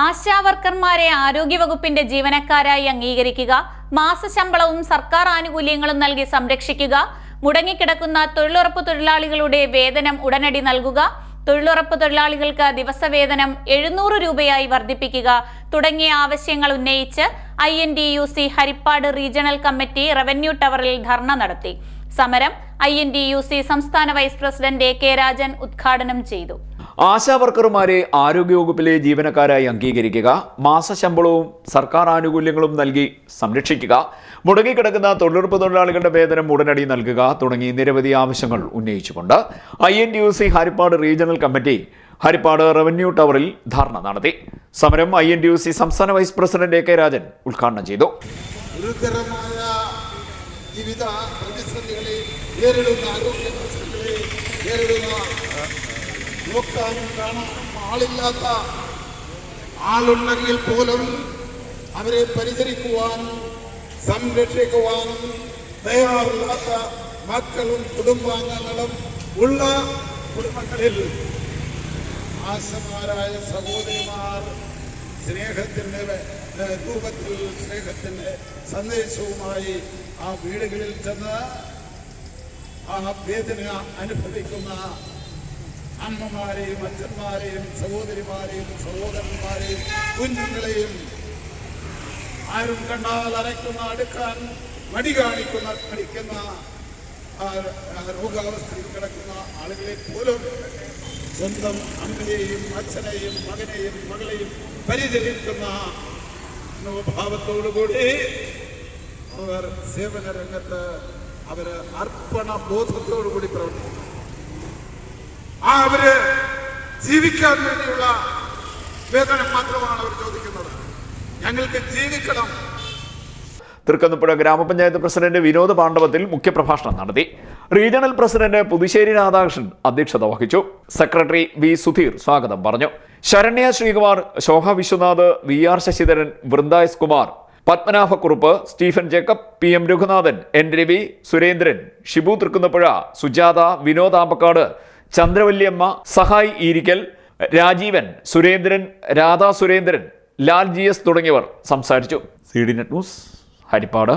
ആശാവർക്കർമാരെ ആരോഗ്യവകുപ്പിന്റെ ജീവനക്കാരായി അംഗീകരിക്കുക മാസശമ്പളവും സർക്കാർ ആനുകൂല്യങ്ങളും നൽകി സംരക്ഷിക്കുക മുടങ്ങിക്കിടക്കുന്ന തൊഴിലുറപ്പ് തൊഴിലാളികളുടെ വേതനം ഉടനടി നൽകുക തൊഴിലുറപ്പ് തൊഴിലാളികൾക്ക് ദിവസവേതനം എഴുന്നൂറ് രൂപയായി വർദ്ധിപ്പിക്കുക തുടങ്ങിയ ആവശ്യങ്ങൾ ഉന്നയിച്ച് I N D U C Harippad regional committee revenue ടവറിൽ ധർണ നടത്തി. സമരം I N D U C സംസ്ഥാന vice president A K Rajan ഉദ്ഘാടനം ചെയ്തു. ആശാവർക്കർമാരെ ആരോഗ്യവകുപ്പിലെ ജീവനക്കാരായി അംഗീകരിക്കുക മാസശമ്പളവും സർക്കാർ ആനുകൂല്യങ്ങളും നൽകി സംരക്ഷിക്കുക മുടങ്ങിക്കിടക്കുന്ന തൊഴിലുറപ്പ് തൊഴിലാളികളുടെ വേതനം ഉടനടി നൽകുക തുടങ്ങി നിരവധി ആവശ്യങ്ങൾ ഉന്നയിച്ചുകൊണ്ട് I N T U C Harippad regional committee Harippad revenue ടവറിൽ ധർണ നടത്തി. സമരം I N T U C സംസ്ഥാന vice president A K Rajan ഉദ്ഘാടനം ചെയ്തു. ജീവിത പ്രതിസന്ധികളെ നേരിടുന്ന ആരോഗ്യ നേരിടുന്ന നോക്കാനും കാണാനും ആളില്ലാത്ത ആളുണ്ടെങ്കിൽ പോലും അവരെ പരിചരിക്കുവാനും സംരക്ഷിക്കുവാനും തയ്യാറില്ലാത്ത മക്കളും കുടുംബാംഗങ്ങളും ഉള്ള കുടുംബങ്ങളിൽ ആശമാരായ സഹോദരിമാർ സ്നേഹത്തിന്റെ രൂപത്തിൽ സ്നേഹത്തിന്റെ സന്ദേശവുമായി ആ വീടുകളിൽ ചെന്ന് ആ വേദന അനുഭവിക്കുന്ന അമ്മമാരെയും അച്ഛന്മാരെയും സഹോദരിമാരെയും സഹോദരന്മാരെയും കുഞ്ഞുങ്ങളെയും ആരും കണ്ടാൽ അരയ്ക്കുന്ന അടുക്കാൻ മടി കാണിക്കുന്ന കളിക്കുന്ന ആ ആ രോഗാവസ്ഥയിൽ കിടക്കുന്ന ആളുകളെ പോലും സ്വന്തം അമ്മയെയും അച്ഛനെയും മകനെയും മകളെയും പരിചരിക്കുന്ന മനോഭാവത്തോടുകൂടി അവർ സേവന രംഗത്ത് അവര് അർപ്പണ ബോധത്തോടുകൂടി പ്രവർത്തിക്കുന്നു ആ അവർ ജീവിക്കാൻ വേണ്ടിയുള്ള വേതനം മാത്രമാണ് അവർ ചോദിക്കുന്നത്. ഞങ്ങൾക്ക് ജീവിക്കണം. തൃക്കന്നപ്പുഴ ഗ്രാമപഞ്ചായത്ത് പ്രസിഡന്റ് വിനോദ് പാണ്ഡവത്തിൽ മുഖ്യപ്രഭാഷണം നടത്തി. റീജിയണൽ പ്രസിഡന്റ് പുതുശ്ശേരി രാധാകൃഷ്ണൻ അധ്യക്ഷത വഹിച്ചു. സെക്രട്ടറി വി സുധീർ സ്വാഗതം പറഞ്ഞു. Saranya Sreekumar Shobha Viswanath V R Sasidharan Vrinda S Kumar Padmanabhakkurup Stephen Jacob P M Raghunathan N Ravi Surendran Shibu Thrikkunnapuzha Sujatha Vinod Ambakkad Chandravalyamma Sahay Eerikkal Rajeevan Surendran Radha Surendran Lal G S തുടങ്ങിയവർ സംസാരിച്ചു. C D net news Harippad.